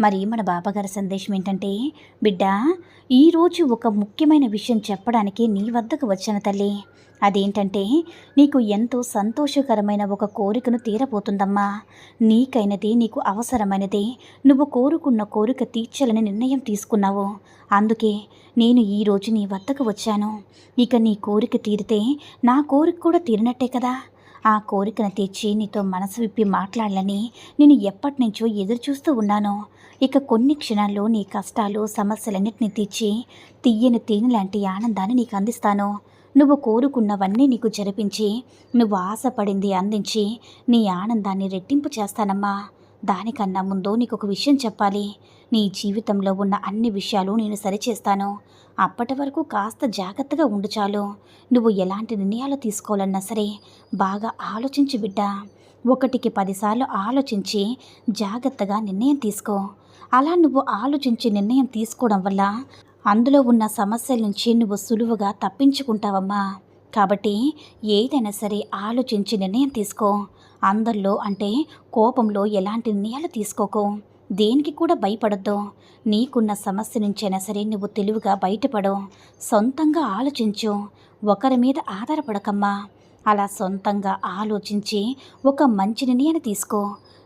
మరి మన బాబాగారి సందేశం ఏంటంటే బిడ్డ ఈరోజు ఒక ముఖ్యమైన విషయం చెప్పడానికి నీ వద్దకు వచ్చిన తల్లి. అదేంటంటే నీకు ఎంతో సంతోషకరమైన ఒక కోరికను తీరపోతుందమ్మా నీకైనది నీకు అవసరమైనది. నువ్వు కోరుకున్న కోరిక తీర్చాలని నిర్ణయం తీసుకున్నావు. అందుకే నేను ఈరోజు నీ వద్దకు వచ్చాను. ఇక నీ కోరిక తీరితే నా కోరిక కూడా తీరినట్టే కదా. ఆ కోరికను తీర్చి నీతో మనసు విప్పి మాట్లాడాలని నేను ఎప్పటి నుంచో ఎదురు చూస్తూ ఉన్నాను. ఇక కొన్ని క్షణాల్లో నీ కష్టాలు సమస్యలన్నింటినీ తీర్చి తీయని తేనె లాంటి ఆనందాన్ని నీకు అందిస్తాను. నువ్వు కోరుకున్నవన్నీ నీకు జరిపించి నువ్వు ఆశపడింది అందించి నీ ఆనందాన్ని రెట్టింపు చేస్తానమ్మా. దానికన్నా ముందు నీకు ఒక విషయం చెప్పాలి. నీ జీవితంలో ఉన్న అన్ని విషయాలు నేను సరిచేస్తాను. అప్పటి వరకు కాస్త జాగ్రత్తగా ఉండు చాలు. నువ్వు ఎలాంటి నిర్ణయాలు తీసుకోవాలన్నా సరే బాగా ఆలోచించి బిడ్డ. ఒకటికి పదిసార్లు ఆలోచించి జాగ్రత్తగా నిర్ణయం తీసుకో. అలా నువ్వు ఆలోచించి నిర్ణయం తీసుకోవడం వల్ల అందులో ఉన్న సమస్యల నుంచి నువ్వు సులువుగా తప్పించుకుంటావమ్మా. కాబట్టి ఏదైనా సరే ఆలోచించి నిర్ణయం తీసుకో. అందరిలో అంటే కోపంలో ఎలాంటి నిర్ణయాలు తీసుకోకు. దేనికి కూడా భయపడద్దు. నీకున్న సమస్య నుంచైనా సరే నువ్వు తెలివిగా బయటపడు. సొంతంగా ఆలోచించు. ఒకరి మీద ఆధారపడకమ్మా. అలా సొంతంగా ఆలోచించి ఒక మంచి నిర్ణయాన్ని తీసుకో.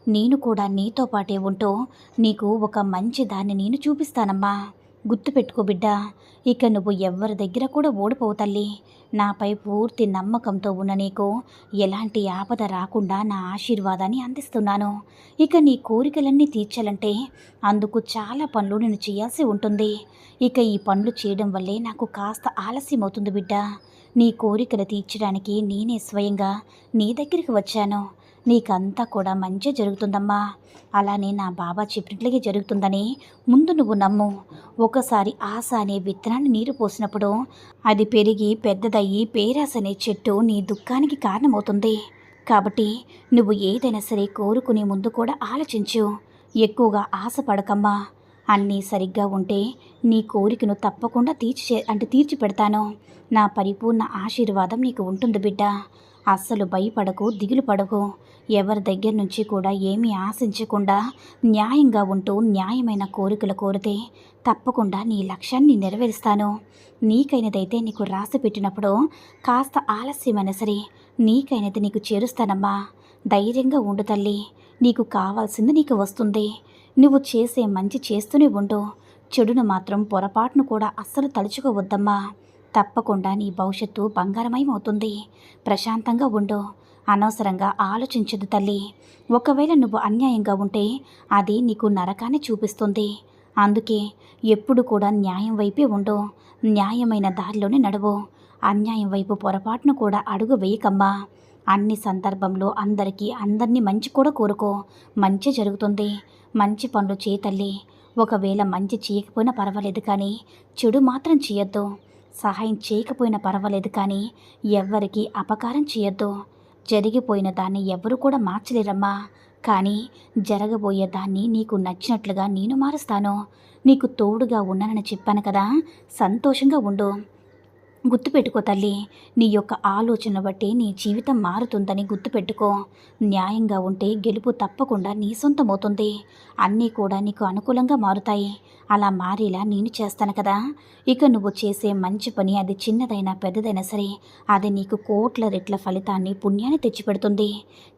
నేను కూడా నీతో పాటే ఉంటూ నీకు ఒక మంచి దాన్ని నేను చూపిస్తానమ్మా. గుర్తుపెట్టుకో బిడ్డ ఇక నువ్వు ఎవరి దగ్గర కూడా ఓడిపోవు తల్లి. నాపై పూర్తి నమ్మకంతో ఉన్న నీకు ఎలాంటి ఆపద రాకుండా నా ఆశీర్వాదాన్ని అందిస్తున్నాను. ఇక నీ కోరికలన్నీ తీర్చాలంటే అందుకు చాలా పనులు నేను చేయాల్సి ఉంటుంది. ఇక ఈ పనులు చేయడం వల్లే నాకు కాస్త ఆలస్యం అవుతుంది బిడ్డ. నీ కోరికలు తీర్చడానికి నేనే స్వయంగా నీ దగ్గరికి వచ్చాను. నీకంతా కూడా మంచి జరుగుతుందమ్మా. అలానే నా బాబా చెప్పినట్లుగా జరుగుతుందని ముందు నువ్వు నమ్ము. ఒకసారి ఆశ అనే విత్తనాన్ని నీరు పోసినప్పుడు అది పెరిగి పెద్దదయ్యి పేరాస అనే చెట్టు నీ దుఃఖానికి కారణమవుతుంది. కాబట్టి నువ్వు ఏదైనా సరే కోరుకునే ముందు కూడా ఆలోచించు. ఎక్కువగా ఆశపడకమ్మా అన్నీ సరిగ్గా ఉంటే నీ కోరికను తప్పకుండా తీర్చి అంటే తీర్చి పెడతాను నా పరిపూర్ణ ఆశీర్వాదం నీకు ఉంటుంది బిడ్డ. అస్సలు భయపడకు దిగులు పడకు. ఎవరి దగ్గర నుంచి కూడా ఏమీ ఆశించకుండా న్యాయంగా ఉంటూ న్యాయమైన కోరికలు కోరితే తప్పకుండా నీ లక్ష్యాన్ని నెరవేరుస్తాను. నీకైనదైతే నీకు రాసి పెట్టినప్పుడు కాస్త ఆలస్యమైన సరే నీకైనది నీకు చేరుస్తానమ్మా. ధైర్యంగా ఉండు తల్లి. నీకు కావాల్సింది నీకు వస్తుంది. నువ్వు చేసే మంచి చేస్తూనే ఉండు. చెడును మాత్రం పొరపాటును కూడా అస్సలు తలుచుకోవద్దమ్మా. తప్పకుండా నీ భవిష్యత్తు బంగారమయమవుతుంది. ప్రశాంతంగా ఉండు. అనవసరంగా ఆలోచించదు తల్లి. ఒకవేళ నువ్వు అన్యాయంగా ఉంటే అది నీకు నరకాన్ని చూపిస్తుంది. అందుకే ఎప్పుడు కూడా న్యాయం వైపే ఉండు. న్యాయమైన దారిలోనే నడువు. అన్యాయం వైపు పొరపాటును కూడా అడుగు వేయకమ్మా. అన్ని సందర్భంలో అందరికీ అందరినీ మంచి కూడా కోరుకో. మంచి జరుగుతుంది. మంచి పనులు చేయ తల్లి. ఒకవేళ మంచి చేయకపోయినా పర్వాలేదు కానీ చెడు మాత్రం చేయొద్దు. సహాయం చేయకపోయినా పర్వాలేదు కానీ ఎవ్వరికీ అపకారం చేయొద్దు. జరిగిపోయిన దాన్ని ఎవరు కూడా మార్చలేరమ్మా. కానీ జరగబోయే దాన్ని నీకు నచ్చినట్లుగా నేను మారుస్తాను. నీకు తోడుగా ఉన్నానని చెప్పాను కదా. సంతోషంగా ఉండు. గుర్తుపెట్టుకో తల్లి. నీ యొక్క ఆలోచన బట్టి నీ జీవితం మారుతుందని గుర్తుపెట్టుకో. న్యాయంగా ఉంటే గెలుపు తప్పకుండా నీ సొంతమవుతుంది. అన్నీ కూడా నీకు అనుకూలంగా మారుతాయి. అలా మారేలా నేను చేస్తాను కదా. ఇక నువ్వు చేసే మంచి పని అది చిన్నదైనా పెద్దదైనా సరే అది నీకు కోట్ల రెట్ల ఫలితాన్ని పుణ్యాన్ని తెచ్చిపెడుతుంది.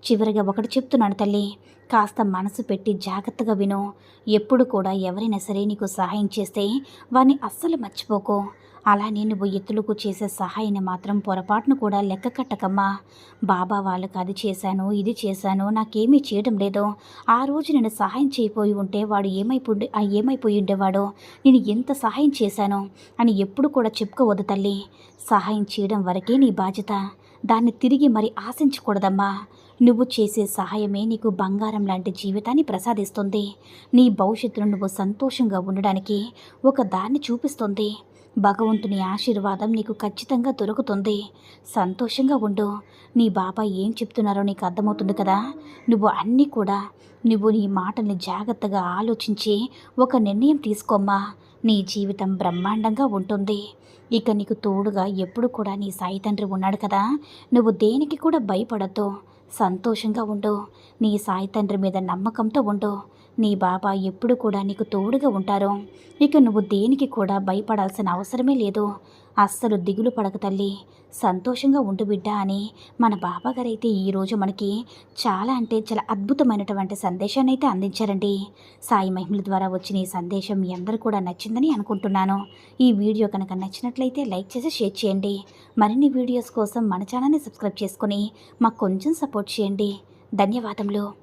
చివరిగా ఒకటి చెప్తున్నాను తల్లి. కాస్త మనసు పెట్టి జాగ్రత్తగా విను. ఎప్పుడు కూడా ఎవరైనా సరే నీకు సహాయం చేస్తే వారిని అస్సలు మర్చిపోకు. అలానే నువ్వు ఎత్తులకు చేసే సహాయాన్ని మాత్రం పొరపాటును కూడా లెక్క కట్టకమ్మా. బాబా వాళ్ళకి అది చేశాను ఇది చేశాను నాకేమీ చేయడం లేదు. ఆ రోజు నేను సహాయం చేయపోయి ఉంటే వాడు ఏమైపోయి ఏమైపోయి ఉండేవాడో నేను ఎంత సహాయం చేశాను అని ఎప్పుడు కూడా చెప్పుకోవద్దు తల్లి. సహాయం చేయడం వరకే నీ బాధ్యత. దాన్ని తిరిగి మరి ఆశించకూడదమ్మా. నువ్వు చేసే సహాయమే నీకు బంగారం లాంటి జీవితాన్ని ప్రసాదిస్తుంది. నీ భవిష్యత్తును నువ్వు సంతోషంగా ఉండడానికి ఒక దాన్ని చూపిస్తుంది. భగవంతుని ఆశీర్వాదం నీకు ఖచ్చితంగా దొరుకుతుంది. సంతోషంగా ఉండు. నీ బాబా ఏం చెప్తున్నారో నీకు అర్థమవుతుంది కదా? నువ్వు అన్నీ కూడా నువ్వు నీ మాటల్ని జాగ్రత్తగా ఆలోచించి ఒక నిర్ణయం తీసుకోమ్మా. నీ జీవితం బ్రహ్మాండంగా ఉంటుంది. ఇక నీకు తోడుగా ఎప్పుడు కూడా నీ సాయి తండ్రి ఉన్నాడు కదా? నువ్వు దేనికి కూడా భయపడద్దు. సంతోషంగా ఉండు. నీ సాయి తండ్రి మీద నమ్మకంతో ఉండు. నీ బాబా ఎప్పుడు కూడా నీకు తోడుగా ఉంటారు. ఇక నువ్వు దేనికి కూడా భయపడాల్సిన అవసరమే లేదు. అస్సలు దిగులు పడక తల్లి. సంతోషంగా ఉండు బిడ్డ అని మన బాబాగారు అయితే ఈరోజు మనకి చాలా అంటే చాలా అద్భుతమైనటువంటి సందేశాన్ని అయితే అందించారండి. సాయి మహిమల ద్వారా వచ్చిన ఈ సందేశం మీ అందరూ కూడా నచ్చిందని అనుకుంటున్నాను. ఈ వీడియో కనుక నచ్చినట్లయితే లైక్ చేసి షేర్ చేయండి. మరిన్ని వీడియోస్ కోసం మన ఛానల్ని సబ్స్క్రైబ్ చేసుకొని మాకు కొంచెం సపోర్ట్ చేయండి. ధన్యవాదములు.